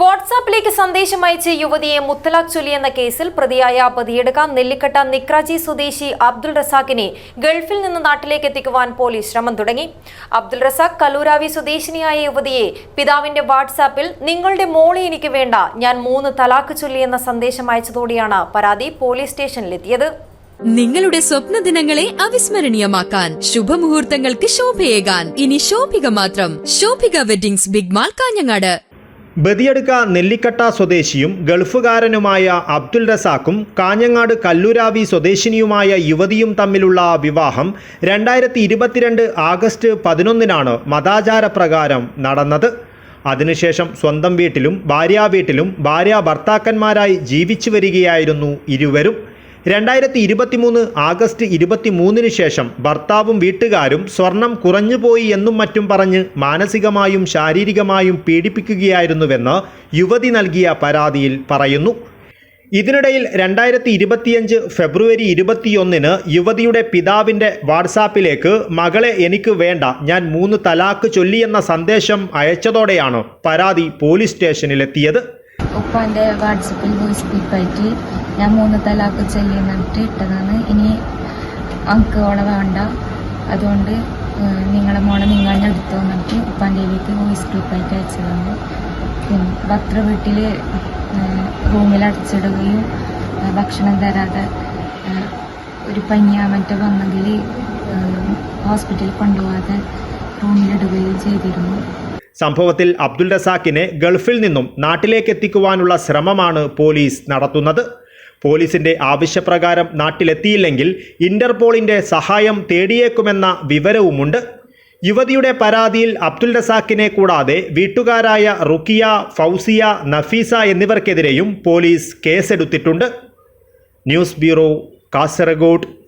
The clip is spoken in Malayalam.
വാട്സാപ്പിലേക്ക് സന്ദേശം അയച്ച് യുവതിയെ മുത്തലാഖ് ചൊല്ലിയെന്ന കേസിൽ പ്രതിയായ പതിയെടുക്ക നെല്ലിക്കട്ട നിക്രാജി സ്വദേശി അബ്ദുൾ റസാഖിനെ ഗൾഫിൽ നിന്ന് നാട്ടിലേക്ക് എത്തിക്കുവാൻ പോലീസ് ശ്രമം തുടങ്ങി. അബ്ദുൾ റസാഖ് കലൂരാവി സ്വദേശിനിയായ യുവതിയെ പിതാവിന്റെ വാട്സാപ്പിൽ നിങ്ങളുടെ മോളെ എനിക്ക് വേണ്ട ഞാൻ മൂന്ന് തലാഖ് ചൊല്ലിയെന്ന സന്ദേശം അയച്ചതോടെയാണ് പരാതി പോലീസ് സ്റ്റേഷനിലെത്തിയത്. നിങ്ങളുടെ സ്വപ്ന ദിനങ്ങളെ അവിസ്മരണീയമാക്കാൻ ശുഭമുഹൂർത്തങ്ങൾക്ക് ശോഭയേകാൻ. ഇനി ശോഭിക മാത്രം. Shobhika weddings big mall Kanhangad. Badiyadka Nellikatta സ്വദേശിയും ഗൾഫുകാരനുമായ അബ്ദുൽ റസാക്കും കാഞ്ഞങ്ങാട് കല്ലുരാവി സ്വദേശിനിയുമായ യുവതിയും തമ്മിലുള്ള വിവാഹം രണ്ടായിരത്തി ഇരുപത്തിരണ്ട് ആഗസ്റ്റ് പതിനൊന്നിനാണ് മതാചാരപ്രകാരം നടന്നത്. അതിനുശേഷം സ്വന്തം വീട്ടിലും ഭാര്യാ വീട്ടിലും ഭാര്യ ഭർത്താക്കന്മാരായി ജീവിച്ചു വരികയായിരുന്നു ഇരുവരും. രണ്ടായിരത്തി ഇരുപത്തിമൂന്ന് ആഗസ്റ്റ് ഇരുപത്തിമൂന്നിന് ശേഷം ഭർത്താവും വീട്ടുകാരും സ്വർണം കുറഞ്ഞുപോയി എന്നും മറ്റും പറഞ്ഞ് മാനസികമായും ശാരീരികമായും പീഡിപ്പിക്കുകയായിരുന്നുവെന്ന് യുവതി നൽകിയ പരാതിയിൽ പറയുന്നു. ഇതിനിടയിൽ രണ്ടായിരത്തി ഇരുപത്തിയഞ്ച് ഫെബ്രുവരി ഇരുപത്തിയൊന്നിന് യുവതിയുടെ പിതാവിന്റെ വാട്സാപ്പിലേക്ക് മകളെ എനിക്ക് വേണ്ട ഞാൻ മൂന്ന് തലാക്ക് ചൊല്ലിയെന്ന സന്ദേശം അയച്ചതോടെയാണ് പരാതി പോലീസ് സ്റ്റേഷനിലെത്തിയത്. ഉപ്പാന്റെ വാട്സപ്പിൽ വോയിസ് ക്ലിപ്പായിട്ട് ഞാൻ മൂന്ന് തലാക്ക് ചെല്ലിന്നിട്ട് ഇട്ടതാണ്. ഇനി അങ്ക് ഓളെ വേണ്ട. അതുകൊണ്ട് നിങ്ങളെ മോളെ നിങ്ങൾ എടുത്തു വന്നിട്ട് ഉപ്പാന്റെ കയ്യിലേക്ക് വോയിസ് ക്ലിപ്പായിട്ട് അയച്ചതാണ്. പിന്നെ ഭക്തൃ വീട്ടിൽ റൂമിൽ അടച്ചിടുകയും ഭക്ഷണം തരാതെ ഒരു പനിയാ മറ്റോ വന്നെങ്കിൽ ഹോസ്പിറ്റലിൽ കൊണ്ടുപോകാതെ റൂമിലിടുകയും ചെയ്തിരുന്നു. സംഭവത്തിൽ അബ്ദുൽ റസാക്കിനെ ഗൾഫിൽ നിന്നും നാട്ടിലേക്ക് എത്തിക്കുവാനുള്ള ശ്രമമാണ് പോലീസ് നടത്തുന്നത്. പോലീസിന്റെ ആവശ്യപ്രകാരം നാട്ടിലെത്തിയില്ലെങ്കിൽ ഇന്റർപോളിന്റെ സഹായം തേടിയേക്കുമെന്ന വിവരവുമുണ്ട്. യുവതിയുടെ പരാതിയിൽ അബ്ദുൽ റസാഖിനെ കൂടാതെ വീട്ടുകാരായ റുക്കിയ ഫൗസിയ നഫീസ എന്നിവർക്കെതിരെയും പോലീസ് കേസെടുത്തിട്ടുണ്ട്. News bureau Kasaragod.